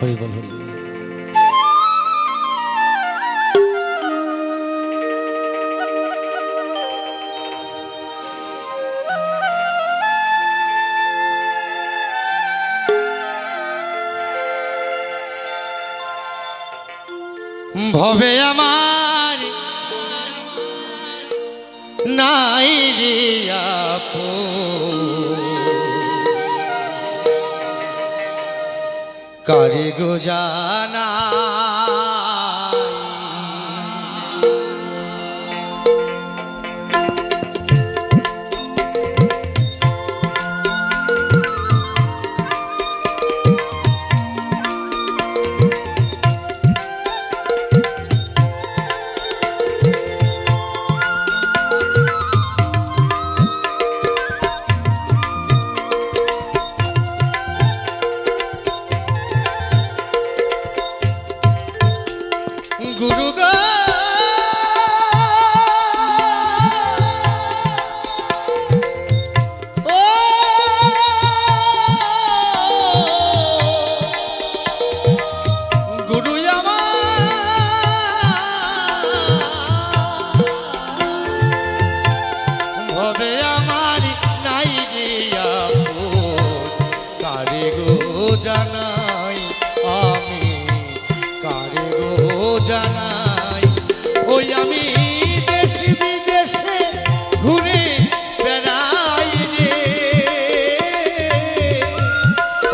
হরি বল হরি ভবে আমার নাই রে আপন। কারে গো গুরু গো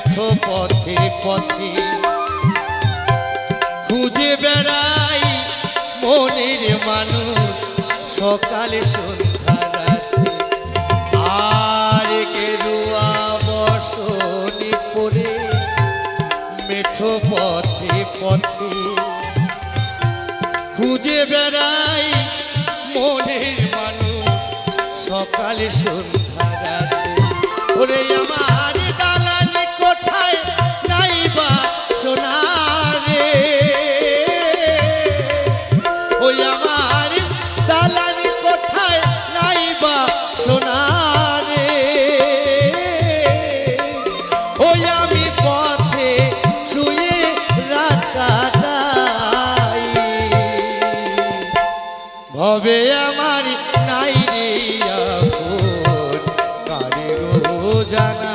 মেঠো পথে পথে। খুঁজে বেড়াই মনের মানুষ সকালে, সন্ধ্যা, রাতে। আর গেরুয়া বসনে পড়ে। মেঠো পথে পথে। খুঁজে বেড়াই মনের মানুষ সকালে, সন্ধ্যা, রাতে। ওরে আমার ভবে আমার নাই রে আপন কারে জানাই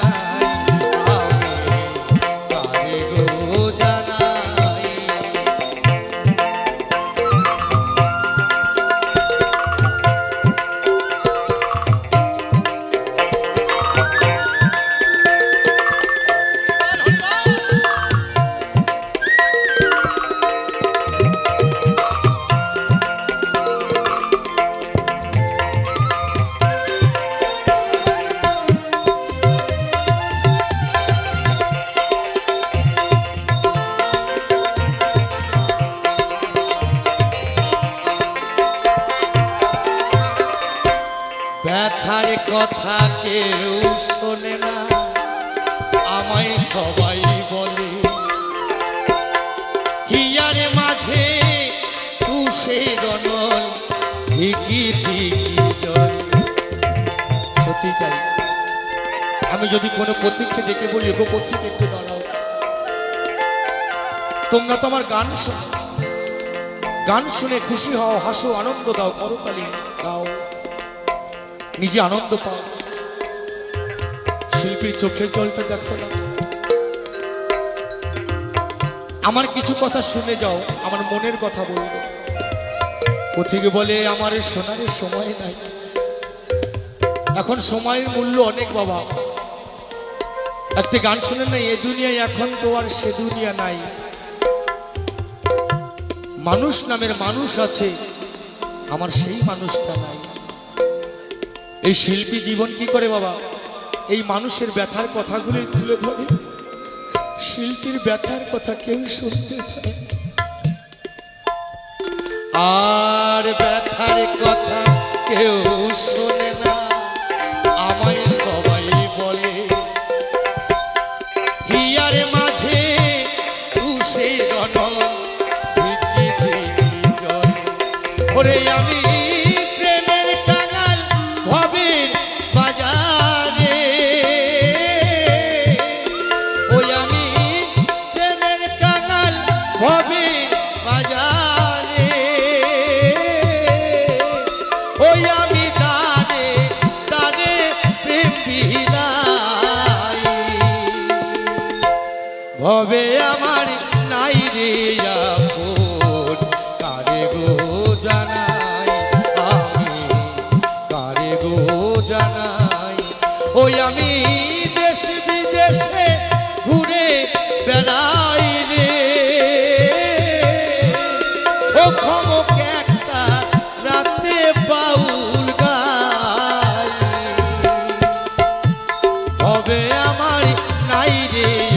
কেউ শোনে না। আমায় সবাই বলে, হিয়ার মাঝে তুষে ধিকি সত্যি তাই। আমি যদি কোনো পথিককে ডেকে বলি গো একটু দাঁড়াও। তোমরা তো আমার গান শোনো। গান শুনে খুশি হও, হাসো, আনন্দ দাও করতালি দাও নিজে আনন্দ পাও। শিল্পীর চোখের জলটা দেখো না। আমার কিছু কথা শুনে যাও, আমার মনের কথা বলব। ও থেকে বলে, আমার সোনার সময় নাই। এখন সময়ের মূল্য অনেক, বাবা। একটা গান শুনে নাই এ দুনিয়ায় এখন তো আর সে দুনিয়া নাই। মানুষ নামের মানুষ আছে, আমার সেই মানুষটা নাই। এই শিল্পী জীবন কি করে বাবা? এই মানুষের ব্যথার কথাগুলি তুলে ধরে। শিল্পীর ব্যথার কথা কেউ শুনতে আর ব্যথার কথা কেউ শোনে না। আমায় সবাই বলে, হিয়ার মাঝে তুষে জল। ওরে আমি ভবের বাজারে। ওই আমি দানে দানে প্রেম বিলাই ভবে আমার নাই রে হবে আমার নাই রে।